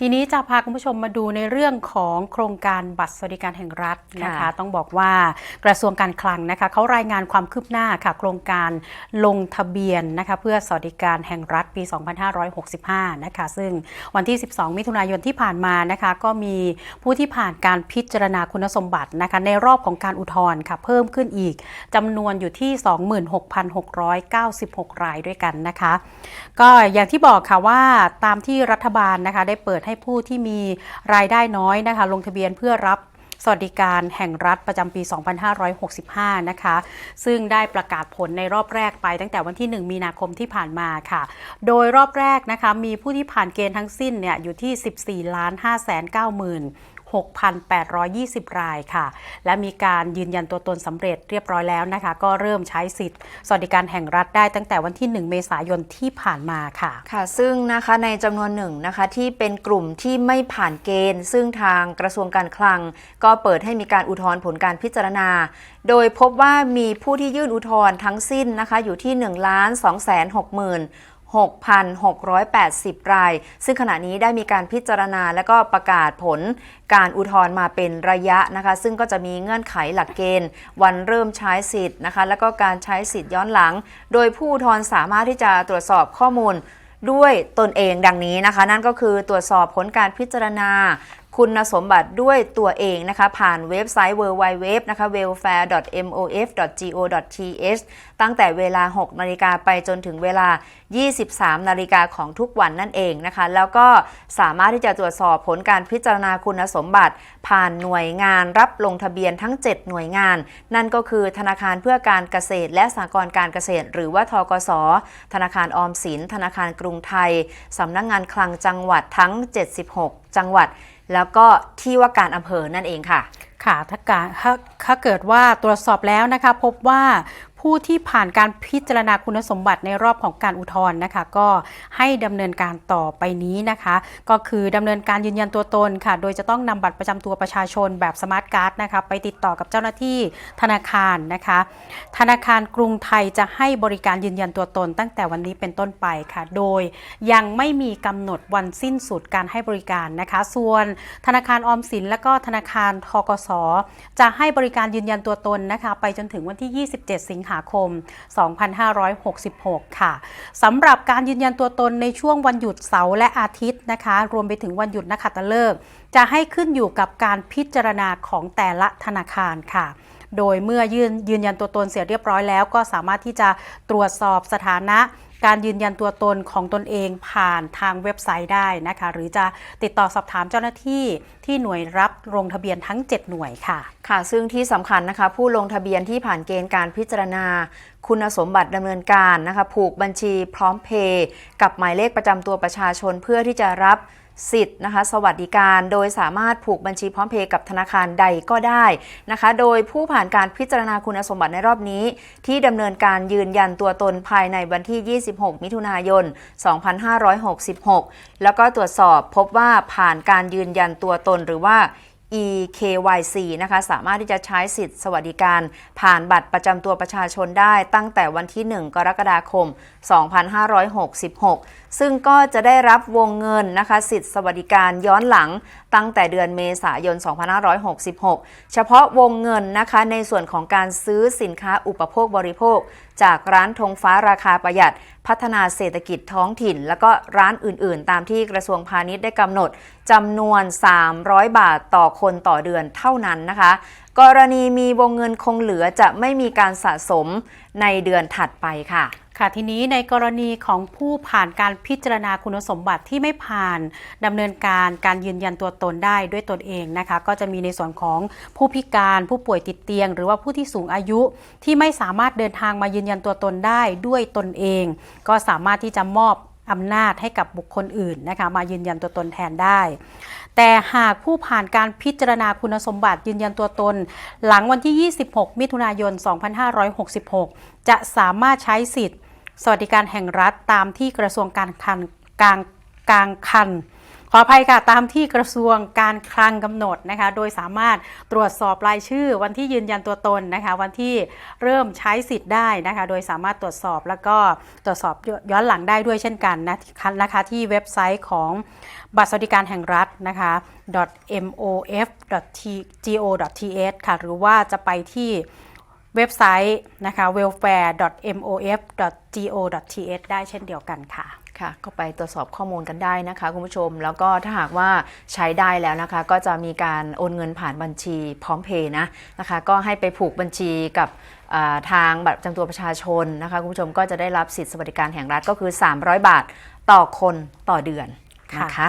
ทีนี้จะพาคุณผู้ชมมาดูในเรื่องของโครงการบัตรสวัสดิการแห่งรัฐนะคะค่ะต้องบอกว่ากระทรวงการคลังนะคะเขารายงานความคืบหน้าค่ะ โครงการลงทะเบียนนะคะเพื่อสวัสดิการแห่งรัฐปี 2565 นะคะ ซึ่งวันที่ 12 มิถุนายนที่ผ่านมานะคะ ก็มีผู้ที่ผ่านการพิจารณาคุณสมบัตินะคะในรอบของการอุทธรณ์ค่ะ เพิ่มขึ้นอีกจำนวนอยู่ที่ 26,696 รายด้วยกันนะคะ ก็อย่างที่บอกค่ะว่าตามที่รัฐบาลนะคะได้เปิดให้ผู้ที่มีรายได้น้อยนะคะ ลงทะเบียนเพื่อรับสวัสดิการแห่งรัฐประจำปี 2565 นะคะ ซึ่งได้ประกาศผลในรอบแรกไปตั้งแต่วันที่ 1 มีนาคมที่ผ่านมาค่ะ โดยรอบแรกนะคะ มีผู้ที่ผ่านเกณฑ์ทั้งสิ้นเนี่ยอยู่ที่ 14 ล้าน5 9 0 0 0 6,820 รายค่ะ และมีการยืนยันตัวตนสำเร็จเรียบร้อยแล้วนะคะ ก็เริ่มใช้สิทธิ์สวัสดิการแห่งรัฐได้ตั้งแต่วันที่ 1 เมษายนที่ผ่านมาค่ะ ค่ะ ซึ่งนะคะในจำนวนหนึ่งนะคะที่เป็นกลุ่มที่ไม่ผ่านเกณฑ์ ซึ่งทางกระทรวงการคลัง ก็เปิดให้มีการอุทธรณ์ผลการพิจารณา โดยพบว่ามีผู้ที่ยื่นอุทธรณ์ทั้งสิ้นนะคะอยู่ที่1 2 6 6 6,680 ราย ซึ่งขณะนี้ได้มีการพิจารณาและก็ประกาศผลการอุทธรณ์มาเป็นระยะนะคะ ซึ่งก็จะมีเงื่อนไขหลักเกณฑ์ วันเริ่มใช้สิทธิ์นะคะ แล้วก็การใช้สิทธิ์ย้อนหลัง โดยผู้อุทธรณ์สามารถที่จะตรวจสอบข้อมูลด้วยตนเองดังนี้นะคะ นั่นก็คือตรวจสอบผลการพิจารณาคุณสมบัติด้วยตัวเองนะคะ ผ่านเว็บไซต์ www นะคะ welfare.mof.go.th ตั้งแต่เวลา 6 นาฬิกาไปจนถึงเวลา 23 นาฬิกาของทุกวันนั่นเองนะคะ แล้วก็สามารถที่จะตรวจสอบผลการพิจารณาคุณสมบัติ ผ่านหน่วยงานรับลงทะเบียนทั้ง 7 หน่วยงาน นั่นก็คือธนาคารเพื่อการเกษตร และสหกรณ์การเกษตร หรือว่าทกส ธนาคารออมสิน ธนาคารกรุงไทยสำนักงงานคลังจังหวัดทั้ง 76 จังหวัด แล้วก็ที่ว่าการอำเภอนั่นเองค่ะค่ะถ้าการถ้าถ้าเกิดว่าตรวจสอบแล้วนะคะพบว่า ผู้ที่ผ่านการพิจารณาคุณสมบัติในรอบของการอุทธรณ์นะคะ ก็ให้ดำเนินการต่อไปนี้นะคะ ก็คือดำเนินการยืนยันตัวตนค่ะ โดยจะต้องนำบัตรประจำตัวประชาชนแบบสมาร์ทการ์ดนะคะไปติดต่อกับเจ้าหน้าที่ธนาคารนะคะ ธนาคารกรุงไทยจะให้บริการยืนยันตัวตน ตั้งแต่วันนี้เป็นต้นไปค่ะ โดยยังไม่มีกำหนดวันสิ้นสุดการให้บริการนะคะ ส่วนธนาคารออมสิน และก็ธนาคารทกสจะให้บริการยืนยันตัวตนนะคะ ไปจนถึงวันที่ 27 สิงหาาคม 2566 ค่ะสำหรับการยืนยันตัวตนในช่วงวันหยุดเสาร์และอาทิตย์นะคะ รวมไปถึงวันหยุดนักขัตฤกษ์จะให้ขึ้นอยู่กับการพิจารณาของแต่ละธนาคารค่ะโดยเมื่อยืนยืนยันตัวตนเสร็จเรียบร้อยแล้วก็สามารถที่จะตรวจสอบสถานะ การยืนยันตัวตนของตนเองผ่านทางเว็บไซต์ได้นะคะ หรือจะติดต่อสอบถามเจ้าหน้าที่ที่หน่วยรับลงทะเบียนทั้ง 7 หน่วยค่ะ ค่ะ ซึ่งที่สำคัญนะคะ ผู้ลงทะเบียนที่ผ่านเกณฑ์การพิจารณา คุณสมบัติดำเนินการนะคะ ผูกบัญชีพร้อมเพย์กับหมายเลขประจำตัวประชาชนเพื่อที่จะรับ สิทธิ์นะคะ สวัสดิการโดยสามารถผูกบัญชีพร้อมเพย์กับธนาคารใดก็ได้นะคะ โดยผู้ผ่านการพิจารณาคุณสมบัติในรอบนี้ ที่ดำเนินการยืนยันตัวตนภายในวันที่ 26 มิถุนายน 2566 แล้วก็ตรวจสอบพบว่าผ่านการยืนยันตัวตนหรือว่า EKYC นะคะสามารถที่จะใช้สิทธิ์สวัสดิการ ผ่านบัตรประจำตัวประชาชนได้ตั้งแต่วันที่ 1 กรกฎาคม 2566 ซึ่งก็จะได้รับวงเงินนะคะสิทธิ์สวัสดิการย้อนหลังตั้งแต่เดือนเมษายน 2566 เฉพาะวงเงินนะคะในส่วนของการซื้อสินค้าอุปโภคบริโภคจากร้านธงฟ้าราคาประหยัด พัฒนาเศรษฐกิจท้องถิ่น แล้วก็ร้านอื่นๆ ตามที่กระทรวงพาณิชย์ได้กำหนดจำนวน 300 บาทต่อคนต่อเดือนเท่านั้นนะคะ กรณีมีวงเงินคงเหลือจะไม่มีการสะสมในเดือนถัดไปค่ะ ค่ะทีนี้ในกรณีของผู้ผ่านการพิจารณาคุณสมบัติที่ไม่ผ่านดำเนินการการยืนยันตัวตนได้ด้วยตนเองนะคะ ก็จะมีในส่วนของผู้พิการผู้ป่วยติดเตียง หรือว่าผู้ที่สูงอายุที่ไม่สามารถเดินทางมายืนยันตัวตนได้ด้วยตนเอง ก็สามารถที่จะมอบอำนาจให้กับบุคคลอื่นนะคะมายืนยันตัวตนแทนได้ แต่หากผู้ผ่านการพิจารณาคุณสมบัติยืนยันตัวตน หลังวันที่ 26 มิถุนายน 2566 จะสามารถใช้สิทธิ์ สวัสดิการแห่งรัฐตามที่กระทรวงการคลังกลางกลางคันขออภัยค่ะตามที่กระทรวงการคลังกำหนดนะคะโดยสามารถตรวจสอบรายชื่อ วันที่ยืนยันตัวตนนะคะวันที่เริ่มใช้สิทธิ์ได้นะคะโดยสามารถตรวจสอบแล้วก็ตรวจสอบย้อนหลังได้ด้วยเช่นกันนะนะคะที่เว็บไซต์ของบัตรสวัสดิการแห่งรัฐนะคะ mof.go.th ค่ะหรือว่าจะไปที่ เว็บไซต์นะคะ welfare.mof.go.th ได้เช่นเดียวกันค่ะค่ะก็ไปตรวจสอบข้อมูลกันได้นะคะ คุณผู้ชม แล้วก็ถ้าหากว่าใช้ได้แล้วนะคะ ก็จะมีการโอนเงินผ่านบัญชีพร้อมเพย์นะนะคะ ก็ให้ไปผูกบัญชีกับอ่าทางบัตรประจำตัวประชาชนนะคะคุณผู้ชมก็จะได้รับสิทธิสวัสดิการแห่งรัฐก็คือ 300 บาทต่อคนต่อเดือนนะคะอะ